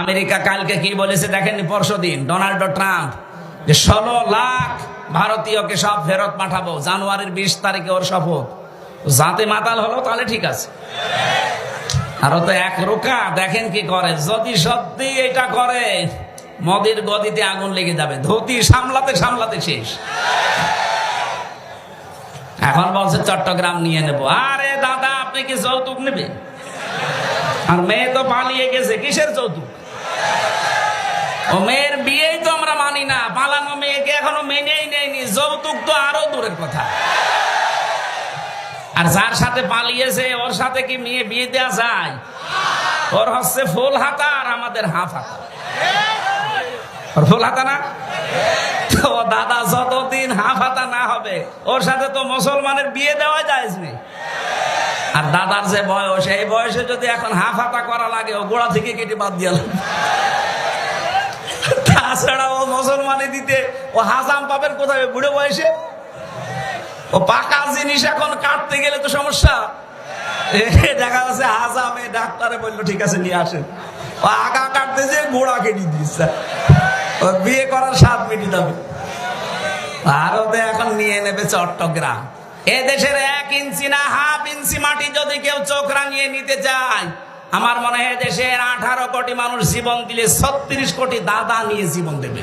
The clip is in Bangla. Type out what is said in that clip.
আমেরিকা কালকে কি বলেছে দেখেননি? পরশুদিন, ডোনাল্ড ট্রাম্প, যে ষোলো লাখ ভারতীয়কে সব ফেরত পাঠাবো, জানুয়ারির বিশ তারিখে ওর শপথ। যাতে মাতাল হলো, তাহলে ঠিক আছে। আরও তো এক রোকা, দেখেন কি করে? যদি সত্যি এটা করে, মদের গদিতে আগুন লেগে যাবে। ধুতি সামলাতে সামলাতে শেষ। এখন বলছে চট্টগ্রাম নিয়ে নেব। আরে দাদা, আপনি কি যৌতুক নেবেন? আর মেয়ে তো পালিয়ে গেছে, কিসের যৌতুক? মেয়ের বিয়েই তো আমরা মানি না। পালানো মেয়েকে এখনও মেনেই নেয়নি। যৌতুক তো আরও দূরের কথা। আর যার সাথে পালিয়েছে, ওর সাথে কি মেয়ে বিয়ে দেওয়া যায়? ওর হচ্ছে ফুল হাতা আর আমাদের হাফ হাতা। ওর ফুল হাতা না? তো দাদা যতদিন হাফ হাতা না হবে, ওর সাথে তো মুসলমানের বিয়ে দেওয়া যায় নি আর দাদার যে বয়স, এই বয়সে যদি এখন হাফ করা লাগে, ও গোড়া থেকে কেটে বাদ দিয়ে তাছাড়া ও মুসলমানি দিতে, ও হাজাম পাবেন কোথায়? বুড়ো বয়সে? ও পাকা জিনিস এখন কাটতে গেলে তো সমস্যা। দেখা যাচ্ছে হাজামে ডাক্তারে বলল, ঠিক আছে, নিয়ে আসেন। ও আগা কাটতে যে গোড়া কেটে দিচ্ছে ও বিয়ে করার স্বাদ মিটি যাবে ভারতে এখন নিয়ে নেবে চট্টগ্রাম। এ দেশের এক ইঞ্চি না হাফ ইঞ্চি মাটি যদি কেউ চোখ রাঙিয়ে নিতে চায়, আমার মনে হয় দেশের আঠারো কোটি মানুষ জীবন দিলে ছত্রিশ কোটি দাদা নিয়ে জীবন দেবে।